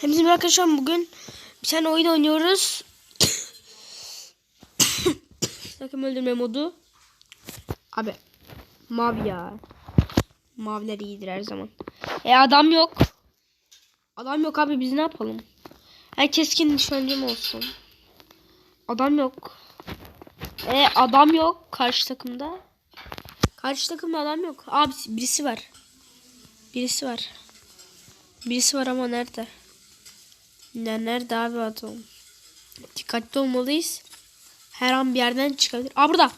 Hepinize merhaba arkadaşlar bugün bir tane oyun oynuyoruz. Takım öldürme modu. Abi mavi ya. Maviler iyidir her zaman. E adam yok. Adam yok abi biz ne yapalım? Her keskin nişancım olsun. Adam yok. E adam yok karşı takımda. Karşı takımda adam yok. Abi birisi var. Birisi var. Birisi var ama nerede? Ne nerede abi adam? Dikkatli olmalıyız. Her an bir yerden çıkabilir. Aa burada.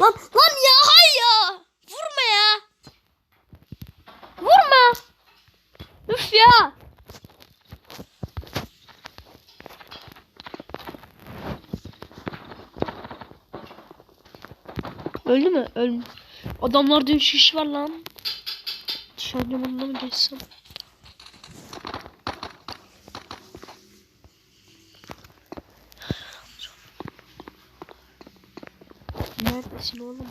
Lan lan ya hay ya. Vurma ya. Vurma. Üf ya. Öldü mü? Öldü. Adamlarda üç kişi var lan. Dışarı yanına mı geçsem? Neredesin oğlum?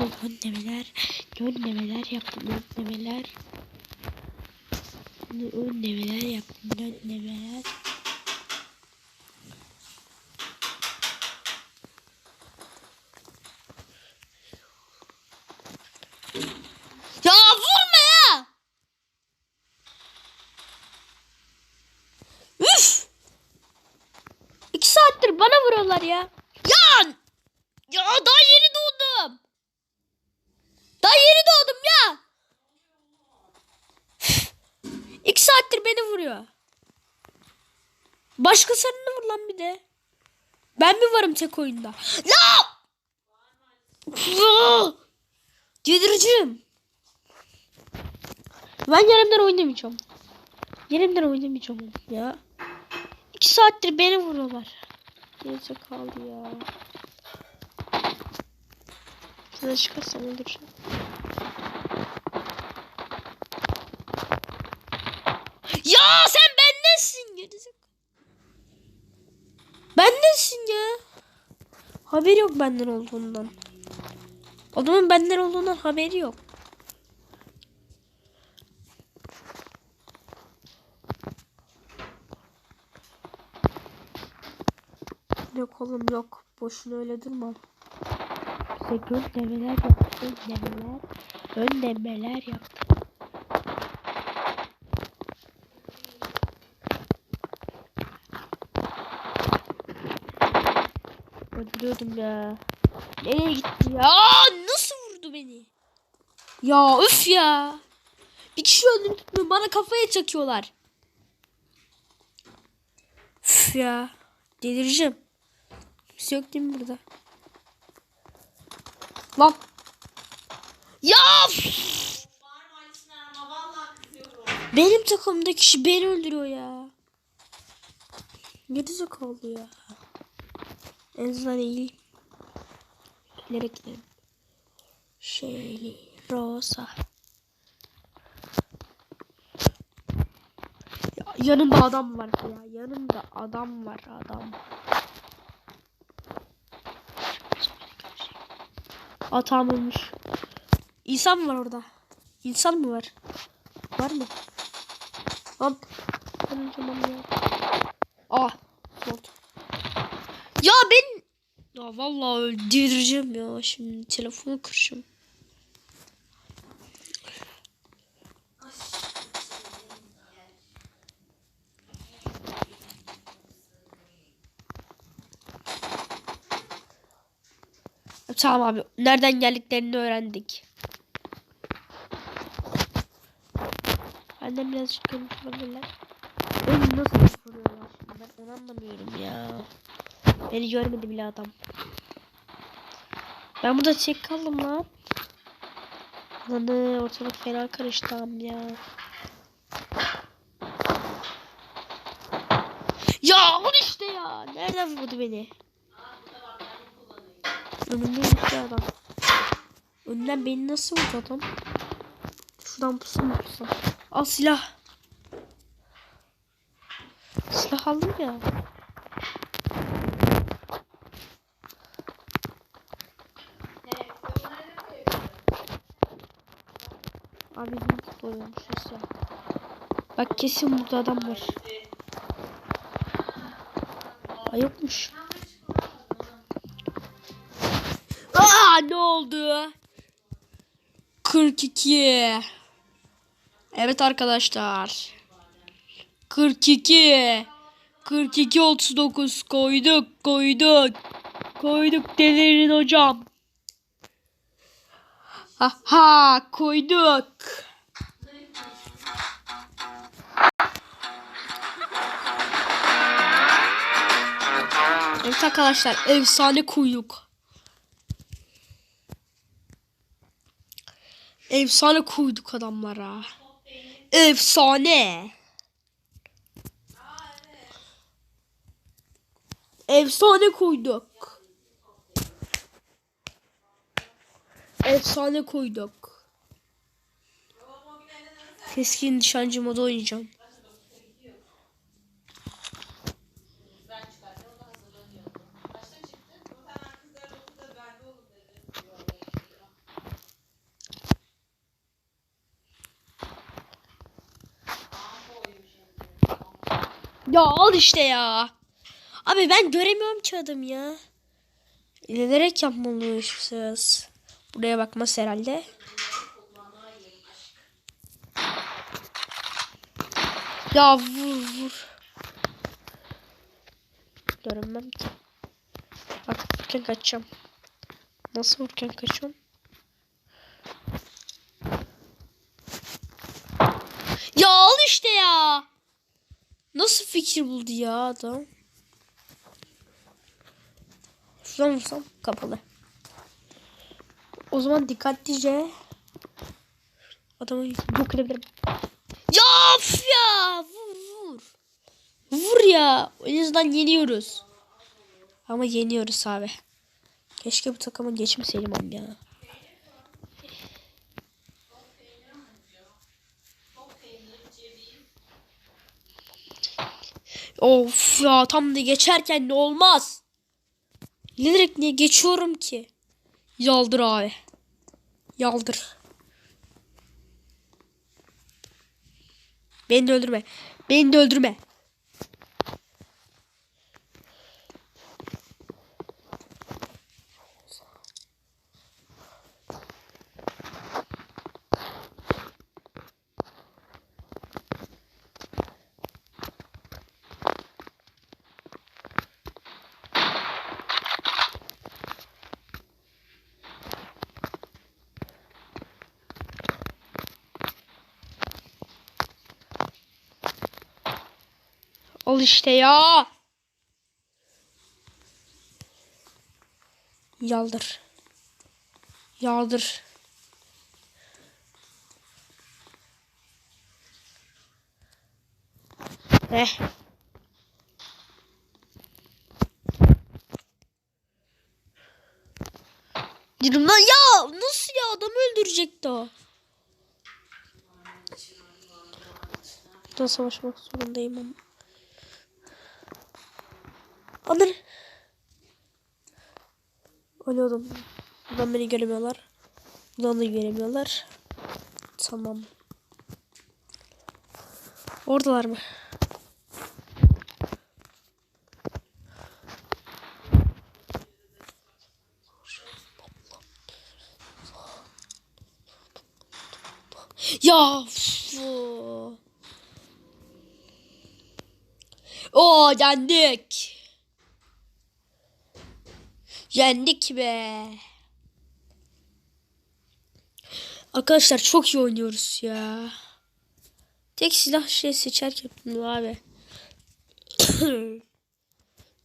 Önlemeler, önlemeler yaptım, önlemeler. Önlemeler yaptım, önlemeler. Ya vurma ya! Üf! İki saattir bana vuruyorlar ya. Ya! Ya daha yeni doğdum. Daha yeni doğdum ya. İki saattir beni vuruyor. Başkasının vur lan bir de. Ben mi varım tek oyunda? Ya! Yedireceğim. Ben yerimden oynamayacağım. Yerimden oynamayacağım ya. İki saattir beni vuruyorlar. Neyse kaldı ya. Şurada çıkarsam öldüreceğim. Ya sen bendensin gerizek. Bendensin ya. Haberi yok benden olduğundan. Adamın benden olduğundan haberi yok. Yok oğlum yok. Boşuna öyle durma. Bize göndermeler yaptı. Göndermeler. Göndermeler yaptı. Öldürüyordum ya. Nereye gitti ya? Aa, nasıl vurdu beni? Ya üf ya. Bir kişi öldürdüm bana kafaya çakıyorlar. Üf ya. Delireceğim. Kimse yok değil mi burada? Lan. Ya. Benim takımdaki kişi beni öldürüyor ya. Geri zekalı ya. En azından iyi. Nereye gidelim? Şeyli Rosa. Ya, yanımda adam var ya. Yanımda adam var adam. Atam ölmüş. İnsan mı var orada? İnsan mı var? Var mı? Lan. Tamam tamam ya. Ah. Slot. Ya ben ya vallahi öldüreceğim ya şimdi telefonu kıracağım. Tamam abi. Nereden geldiklerini öğrendik. Benden birazcık konuşabilirler. Beni nasıl vuruyorlar şimdi ben onu anlamıyorum ya. Beni görmedi bile adam. Ben burada çek kaldım lan. Lan ortalık fena karıştı ya. Ya al işte ya. Nereden vurdu beni? Önümde gitti adam. Önden beni nasıl vurdu adam? Şuradan pusu mu? Al silah. Silah aldım ya. Abi bizim futbolmuşuz ya. Bak kesin burada adam var. Aa yokmuş. Ne oldu? 42. Evet arkadaşlar. 42. 42 39 koyduk koyduk. Koyduk delirin hocam. Ha ha koyduk. Evet arkadaşlar efsane koyduk. Efsane koyduk adamlara. Efsane. Efsane koyduk. Efsane koyduk. Keskin nişancı modu oynayacağım. Ya al işte ya. Abi ben göremiyorum ki adam ya. İlerek yapmalıymışız. Buraya bakmaz herhalde. Ya vur vur. Görünmem ki. Bak vurken kaçacağım. Nasıl vurken kaçıyorum? Ya al işte ya. Nasıl fikir buldu ya adam? Şuradan vursam kapalı. O zaman dikkatlice adamı yok. Ya ya vur vur. Vur ya. O yüzden yeniyoruz. Ama yeniyoruz abi. Keşke bu takıma geçmeseydim ben ya. Of ya tam da geçerken ne olmaz. Bilerek niye geçiyorum ki? Yaldır abi. Yaldır. Beni de öldürme. Beni de öldürme. Al işte ya. Yaldır. Yaldır. Eh. Dedim lan ya nasıl ya adamı öldürecekti o. Burada savaşmak zorundayım ama. Alır. Ölüyordum. Buradan beni göremiyorlar. Buradan da göremiyorlar. Tamam. Oradalar mı? Ya. Oo yendik. Yendik be. Arkadaşlar çok iyi oynuyoruz ya. Tek silah şey seçerken abi.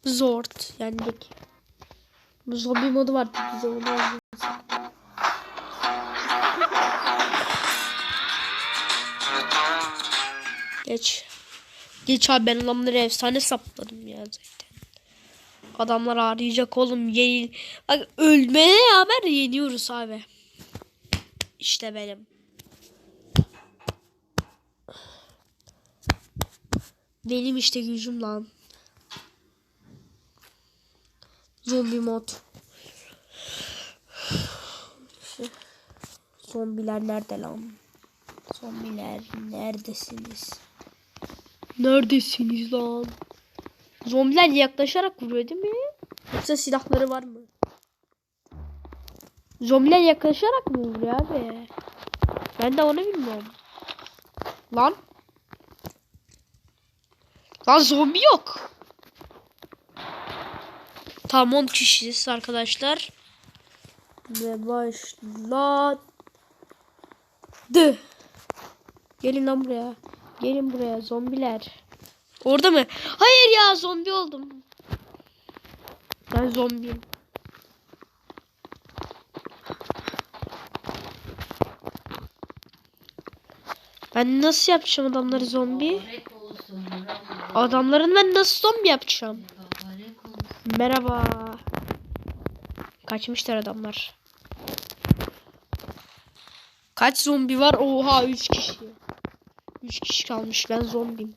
Zord yendik. Bu zombi modu aldık. Geç. Geç abi ben adamları efsane sapladım ya zaten. Adamlar arayacak oğlum. Yenil. Bak ölmeye haber yeniyoruz abi. İşte benim. Benim işte gücüm lan. Zombi mod. Zombiler nerede lan? Zombiler neredesiniz? Neredesiniz lan? Zombiler yaklaşarak vuruyor değil mi? Yoksa silahları var mı? Zombiler yaklaşarak mı vuruyor abi? Ben de onu bilmiyorum. Lan. Lan zombi yok. Tamam 10 kişiyiz arkadaşlar. Ve başladı. Gelin lan buraya. Gelin buraya zombiler. Orada mı? Hayır ya zombi oldum. Ben zombiyim. Ben nasıl yapacağım adamları zombi? Adamların ben nasıl zombi yapacağım? Merhaba. Kaçmışlar adamlar. Kaç zombi var? Oha 3 kişi. 3 kişi kalmış. Ben zombiyim.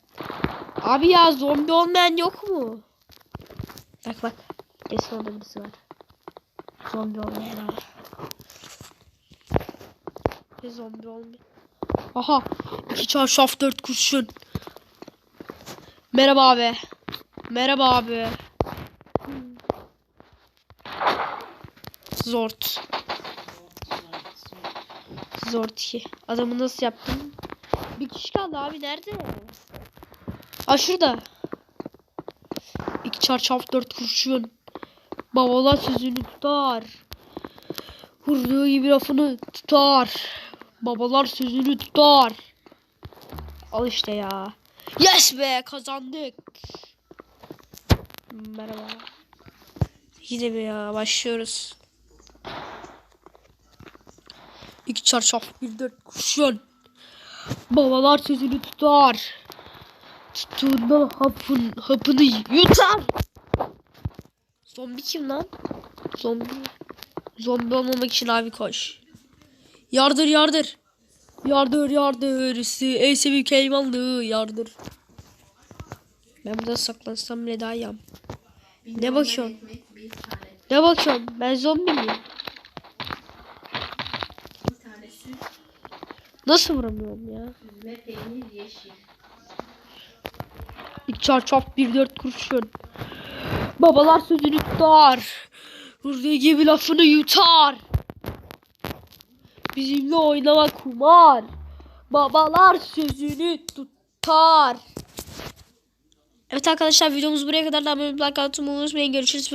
Abi ya zombi olmayan yok mu? Bak bak. Kesin orada birisi var. Zombi olmayan var. Bir zombi olmayan. Aha. 2 çarşaf 4 kurşun. Merhaba abi. Merhaba abi. Zort. Zort 2. Adamı nasıl yaptım? Bir kişi kaldı abi nerede? Aa şurada. İki çarşaf dört kurşun. Babalar sözünü tutar. Vurduğu gibi lafını tutar. Babalar sözünü tutar. Al işte ya. Yes be kazandık. Merhaba. Yine mi ya başlıyoruz. İki çarşaf bir dört kurşun. Babalar sözünü tutar. Tuttuğunda hapın, hapını yutar. Zombi kim lan? Zombi. Zombi olmamak için abi koş. Yardır yardır. Yardır yardır. Ey sevim keymanlı yardır. Ben burada saklansam bile daha yam. Ne bakıyorsun? Ne bakıyorsun? Ben zombi miyim? Nasıl vuramıyorum ya? peynir, yeşil. İki çarşaf bir dört kurşun. Babalar sözünü tutar. Vurduğu gibi lafını yutar. Bizimle oynamak kumar. Babalar sözünü tutar. Evet arkadaşlar videomuz buraya kadar da abone olmayı, like atmayı unutmayın. Görüşürüz.